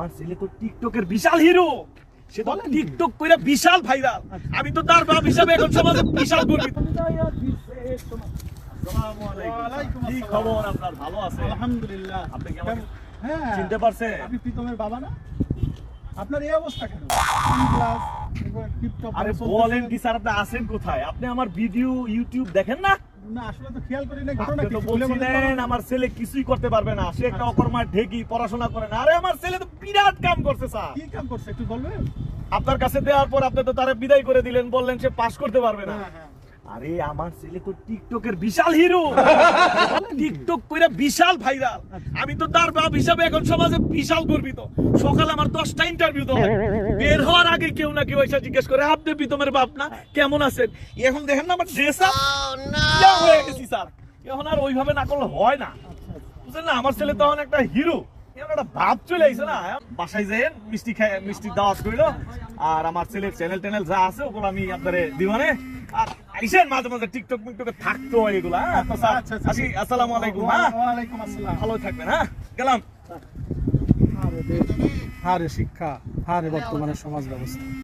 আমার ছেলে তো টিকটকের বিশাল হিরো সে তো টিকটক করে বিশাল ভাইরাল আমি তো তার বাপ হিসাবে এখন সমাজে বিশাল গর্বিত। কি খবর আপনার? ভালো আছে আলহামদুলিল্লাহ। আপনি কি আমাকে হ্যাঁ। চিনতে পারছেন? আপনি প্রীতমের বাবা না? আপনার এই অবস্থা কেন? সানগ্লাস, এবার আরে বলেন কি স্যার আপনি আছেন কোথায়? আপনি আমার ভিডিও ইউটিউব দেখেন না? আমার ছেলে কিছুই করতে পারবে না। সে একটা অকর্মার ঢেকি পড়াশোনা করে না। আরে আমার ছেলে তো বিরাট কাম করছে স্যার। কি কাম করছে একটু বলবেন? আপনার কাছে দেওয়ার পর আপনি তো তারা বিদায় করে দিলেন বললেন সে পাস করতে পারবে না। হ্যাঁ হ্যাঁ। আরে আমার ছেলে তো টিকটকের বিশাল হিরো। টিকটক কইরা বিশাল ভাইরাল। আমি তো তার বাপ হিসাবে এখন সমাজে বিশাল গর্বিত। সকালে আমার দশটা ইন্টারভিউ তো। বের হওয়ার আগে কেউ না কেউ এসে জিজ্ঞেস করে আপনি প্রীতমের বাপ না? কেমন আছেন? এখন দেখেন না আমার ড্রেস আপ হয়ে গেছি স্যার। এখন আর ওইভাবে না করলে হয় না। বুঝলেন না? আমার ছেলে তখন একটা হিরো একটা ভাব চলে আইছে না? বাসায় যেয়ে মিষ্টি খায় মিষ্টি দাওয়াত করিল আর আমার ছেলের চ্যানেল ট্যানেল যা আছে ওগুলো আমি আপনারে দিবানে আর আইসেন মাঝে মাঝে টিকটক মিকটকে থাকতো এগুলা হ্যাঁ? আচ্ছা, আচ্ছা। আসি আসসালামু আলাইকুম হ্যাঁ? ওয়ালাইকুম আসসালাম। ভালো থাকবেন হ্যাঁ? গেলাম। হারে শিক্ষা। হারে বর্তমানে সমাজ ব্যবস্থা।